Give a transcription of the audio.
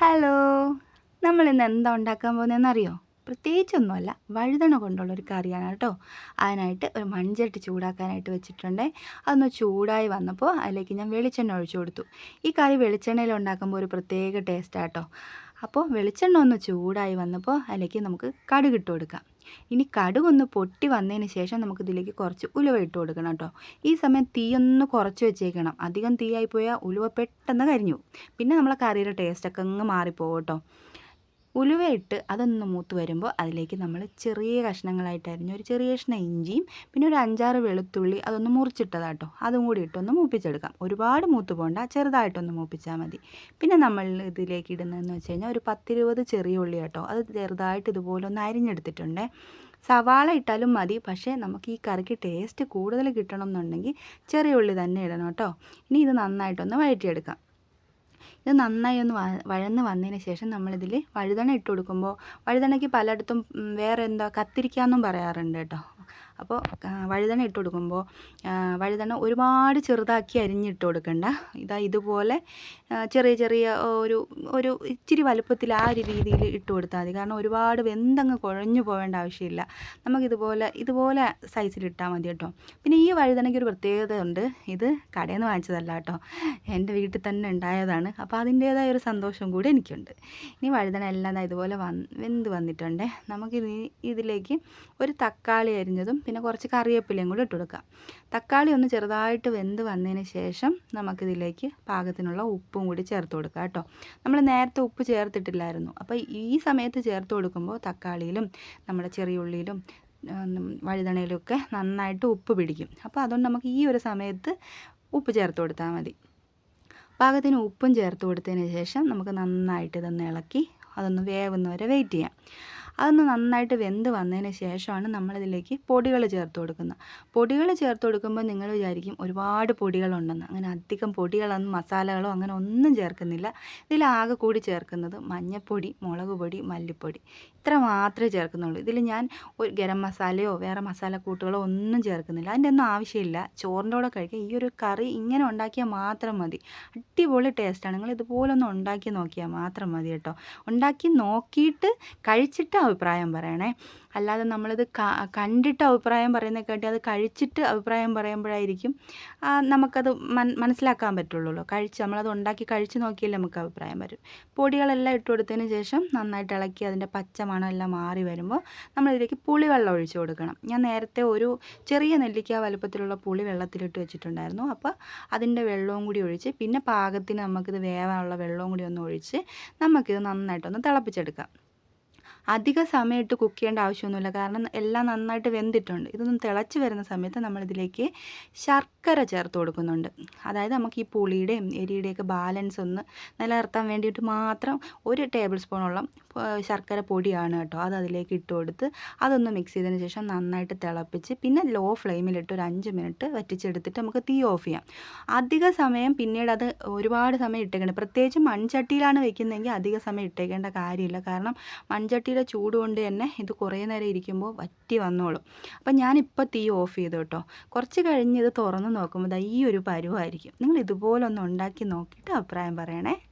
Hello. നമ്മൾ ഇന്ന് എന്താ ഉണ്ടാക്കാൻ പോകുന്നതെന്ന് അറിയോ പ്രത്യേകിച്ചൊന്നുമല്ല. വഴുതണ കൊണ്ടുള്ളൊരു കറിയാണ് കേട്ടോ. അതിനായിട്ട് ഒരു മൺചട്ടി ചൂടാക്കാനായിട്ട് വെച്ചിട്ടുണ്ട്. അതൊന്ന് ചൂടായി വന്നപ്പോൾ അതിലേക്ക് ഞാൻ വെളിച്ചെണ്ണ ഒഴിച്ചു കൊടുത്തു. ഈ കറി വെളിച്ചെണ്ണയിൽ ഉണ്ടാക്കുമ്പോൾ ഒരു പ്രത്യേക ടേസ്റ്റാണ് കേട്ടോ. അപ്പോൾ വെളിച്ചെണ്ണ ഒന്ന് ചൂടായി വന്നപ്പോൾ അതിലേക്ക് നമുക്ക് കടുകിട്ട് കൊടുക്കാം. ഇനി കടുകൊന്ന് പൊട്ടി വന്നതിന് ശേഷം നമുക്ക് ഇതിലേക്ക് കുറച്ച് ഉലുവ ഇട്ട് കൊടുക്കണം കേട്ടോ. ഈ സമയം തീ ഒന്ന് കുറച്ച് വെച്ചേക്കണം. അധികം തീയായി പോയാൽ ഉലുവ പെട്ടെന്ന് കരിഞ്ഞു പിന്നെ നമ്മളെ കറിയുടെ ടേസ്റ്റൊക്കെ അങ്ങ് മാറിപ്പോകും കേട്ടോ. ഉലുവയിട്ട് അതൊന്ന് മൂത്ത് വരുമ്പോൾ അതിലേക്ക് നമ്മൾ ചെറിയ കഷ്ണങ്ങളായിട്ട് അരിഞ്ഞ ഒരു ചെറിയ കഷ്ണം ഇഞ്ചിയും പിന്നെ ഒരു അഞ്ചാറ് വെളുത്തുള്ളി അതൊന്ന് മുറിച്ചിട്ടതാട്ടോ. അതും കൂടി ഇട്ടൊന്ന് മൂപ്പിച്ചെടുക്കാം. ഒരുപാട് മൂത്ത് പോകണ്ട ചെറുതായിട്ടൊന്ന് മൂപ്പിച്ചാൽ മതി. പിന്നെ നമ്മൾ ഇതിലേക്ക് ഇടുന്നതെന്ന് വെച്ച് കഴിഞ്ഞാൽ ഒരു പത്തിരുപത് ചെറിയ ഉള്ളി കേട്ടോ. അത് ചെറുതായിട്ട് ഇതുപോലെ ഒന്ന് അരിഞ്ഞെടുത്തിട്ടുണ്ട്. സവാള ഇട്ടാലും മതി പക്ഷേ നമുക്ക് ഈ കറിക്ക് ടേസ്റ്റ് കൂടുതൽ കിട്ടണം എന്നുണ്ടെങ്കിൽ ചെറിയ ഉള്ളി തന്നെ ഇടണം കേട്ടോ. ഇനി ഇത് നന്നായിട്ടൊന്ന് വഴറ്റിയെടുക്കാം. ഇത് നന്നായി ഒന്ന് വഴന്ന് വന്നതിന് ശേഷം നമ്മളിതിൽ വഴുതണ ഇട്ട് കൊടുക്കുമ്പോൾ വഴുതണയ്ക്ക് പലയിടത്തും വേറെ എന്താ കത്തിരിക്കാന്നും പറയാറുണ്ട് കേട്ടോ. അപ്പോൾ വഴുതന ഇട്ട് കൊടുക്കുമ്പോൾ വഴുതന ഒരുപാട് ചെറുതാക്കി അരിഞ്ഞിട്ട് കൊടുക്കണ്ട. ഇതാ ഇതുപോലെ ചെറിയ ചെറിയ ഒരു ഒരു ഇച്ചിരി വലുപ്പത്തിൽ ആ ഒരു രീതിയിൽ ഇട്ട് കൊടുത്താൽ മതി. കാരണം ഒരുപാട് വെന്തങ്ങ് കുഴഞ്ഞു പോകേണ്ട ആവശ്യമില്ല. നമുക്കിതുപോലെ ഇതുപോലെ സൈസിൽ ഇട്ടാൽ മതി കേട്ടോ. പിന്നെ ഈ വഴുതനയ്ക്ക് ഒരു പ്രത്യേകത ഉണ്ട്. ഇത് കടയിൽ നിന്ന് വാങ്ങിച്ചതല്ല കേട്ടോ. എന്റെ വീട്ടിൽ തന്നെ ഉണ്ടായതാണ്. അപ്പോൾ അതിന്റേതായ ഒരു സന്തോഷം കൂടി എനിക്കുണ്ട്. ഇനി വഴുതന എല്ലാം ഇതുപോലെ വന്ന് വെന്ത് വന്നിട്ടുണ്ട്. നമുക്കിനി ഇതിലേക്ക് ഒരു തക്കാളി അരിഞ്ഞതും പിന്നെ കുറച്ച് കറിവേപ്പിലയും കൂടി ഇട്ട് കൊടുക്കാം തക്കാളി ഒന്ന് ചെറുതായിട്ട് വെന്ത് വന്നതിന് ശേഷം നമുക്കിതിലേക്ക് പാകത്തിനുള്ള ഉപ്പും കൂടി ചേർത്ത് കൊടുക്കാം കേട്ടോ. നമ്മൾ നേരത്തെ ഉപ്പ് ചേർത്തിട്ടില്ലായിരുന്നു. അപ്പോൾ ഈ സമയത്ത് ചേർത്ത് കൊടുക്കുമ്പോൾ തക്കാളിയിലും നമ്മുടെ ചെറിയ ഉള്ളിയിലും വഴുതണയിലൊക്കെ നന്നായിട്ട് ഉപ്പ് പിടിക്കും. അപ്പോൾ അതുകൊണ്ട് നമുക്ക് ഈ ഒരു സമയത്ത് ഉപ്പ് ചേർത്ത് കൊടുത്താൽ മതി. പാകത്തിന് ഉപ്പും ചേർത്ത് കൊടുത്തതിന് ശേഷം നമുക്ക് നന്നായിട്ട് ഇതൊന്ന് ഇളക്കി അതൊന്ന് വേവുന്നവരെ വെയിറ്റ് ചെയ്യാം. അതൊന്ന് നന്നായിട്ട് വെന്ത് വന്നതിന് ശേഷമാണ് നമ്മളിതിലേക്ക് പൊടികൾ ചേർത്ത് കൊടുക്കുന്നത്. പൊടികൾ ചേർത്ത് കൊടുക്കുമ്പോൾ നിങ്ങൾ വിചാരിക്കും ഒരുപാട് പൊടികളുണ്ടെന്ന്. അങ്ങനെ അധികം പൊടികളൊന്നും മസാലകളോ അങ്ങനെ ഒന്നും ചേർക്കുന്നില്ല. ഇതിലാകെ കൂടി ചേർക്കുന്നത് മഞ്ഞൾപ്പൊടി മുളക് പൊടി മല്ലിപ്പൊടി. ഇത്ര മാത്രമേ ചേർക്കുന്നുള്ളൂ. ഇതിൽ ഞാൻ ഒരു ഗരം മസാലയോ വേറെ മസാല കൂട്ടുകളോ ഒന്നും ചേർക്കുന്നില്ല. അതിന്റെ ഒന്നും ആവശ്യമില്ല. ചോറിന്റെ കൂടെ കഴിക്കുക ഈ ഒരു കറി ഇങ്ങനെ ഉണ്ടാക്കിയാൽ മാത്രം മതി. അടിപൊളി ടേസ്റ്റാണ് നിങ്ങൾ ഇതുപോലെ ഒന്ന് ഉണ്ടാക്കി നോക്കിയാൽ മാത്രം മതി കേട്ടോ. ഉണ്ടാക്കി നോക്കിയിട്ട് കഴിച്ചിട്ട് അഭിപ്രായം പറയണേ. അല്ലാതെ നമ്മളിത് കണ്ടിട്ട് അഭിപ്രായം പറയുന്നതിനെക്കാട്ടി അത് കഴിച്ചിട്ട് അഭിപ്രായം പറയുമ്പോഴായിരിക്കും നമുക്കത് മൻ മനസ്സിലാക്കാൻ പറ്റുള്ളൂ കഴിച്ച് നമ്മളത് ഉണ്ടാക്കി കഴിച്ച് നോക്കിയാലേ നമുക്ക് അഭിപ്രായം വരും. പൊടികളെല്ലാം ഇട്ട് കൊടുത്തതിന് ശേഷം നന്നായിട്ട് ഇളക്കി അതിന്റെ പച്ച മണമെല്ലാം മാറി വരുമ്പോൾ നമ്മളിതിലേക്ക് പുളിവെള്ളം ഒഴിച്ച് കൊടുക്കണം. ഞാൻ നേരത്തെ ഒരു ചെറിയ നെല്ലിക്ക വലുപ്പത്തിലുള്ള പുളി വെള്ളത്തിലിട്ട് വെച്ചിട്ടുണ്ടായിരുന്നു. അപ്പോൾ അതിന്റെ വെള്ളവും കൂടി ഒഴിച്ച് പിന്നെ പാകത്തിന് നമുക്കിത് വേവാനുള്ള വെള്ളവും കൂടി ഒന്ന് ഒഴിച്ച് നമുക്കിത് നന്നായിട്ടൊന്ന് തിളപ്പിച്ചെടുക്കാം. അധിക സമയം ഇട്ട് കുക്ക് ചെയ്യേണ്ട ആവശ്യമൊന്നുമില്ല. കാരണം എല്ലാം നന്നായിട്ട് വെന്തിട്ടുണ്ട്. ഇതൊന്നും തിളച്ച് വരുന്ന സമയത്ത് നമ്മളിതിലേക്ക് ശർക്കര ചേർത്ത് കൊടുക്കുന്നുണ്ട്. അതായത് നമുക്ക് ഈ പുളിയുടെയും എരിയുടെയൊക്കെ ബാലൻസ് ഒന്ന് നിലനിർത്താൻ വേണ്ടിയിട്ട് മാത്രം ഒരു ടേബിൾ സ്പൂണോളം ശർക്കര പൊടിയാണ് കേട്ടോ. അത് അതിലേക്ക് ഇട്ട് കൊടുത്ത് അതൊന്ന് മിക്സ് ചെയ്തതിന് ശേഷം നന്നായിട്ട് തിളപ്പിച്ച് പിന്നെ ലോ ഫ്ലെയിമിലിട്ട് ഒരു അഞ്ച് മിനിറ്റ് വറ്റിച്ചെടുത്തിട്ട് നമുക്ക് തീ ഓഫ് ചെയ്യാം. അധിക സമയം പിന്നീട് അത് ഒരുപാട് സമയം ഇട്ടേക്കണം പ്രത്യേകിച്ച് മൺചട്ടിയിലാണ് വെക്കുന്നതെങ്കിൽ അധിക സമയം ഇട്ടേക്കേണ്ട കാര്യമില്ല. കാരണം മൺചട്ടിയിൽ ചൂട് കൊണ്ട് തന്നെ ഇത് കുറേ നേരം ഇരിക്കുമ്പോൾ വറ്റി വന്നോളും. അപ്പം ഞാനിപ്പോൾ തീ ഓഫ് ചെയ്തു കേട്ടോ. കുറച്ച് കഴിഞ്ഞ് ഇത് തുറന്ന് നോക്കുമ്പോൾ ഈ ഒരു പരുവായിരിക്കും. നിങ്ങൾ ഇതുപോലെ ഒന്ന് ഉണ്ടാക്കി നോക്കിയിട്ട് അഭിപ്രായം പറയണേ.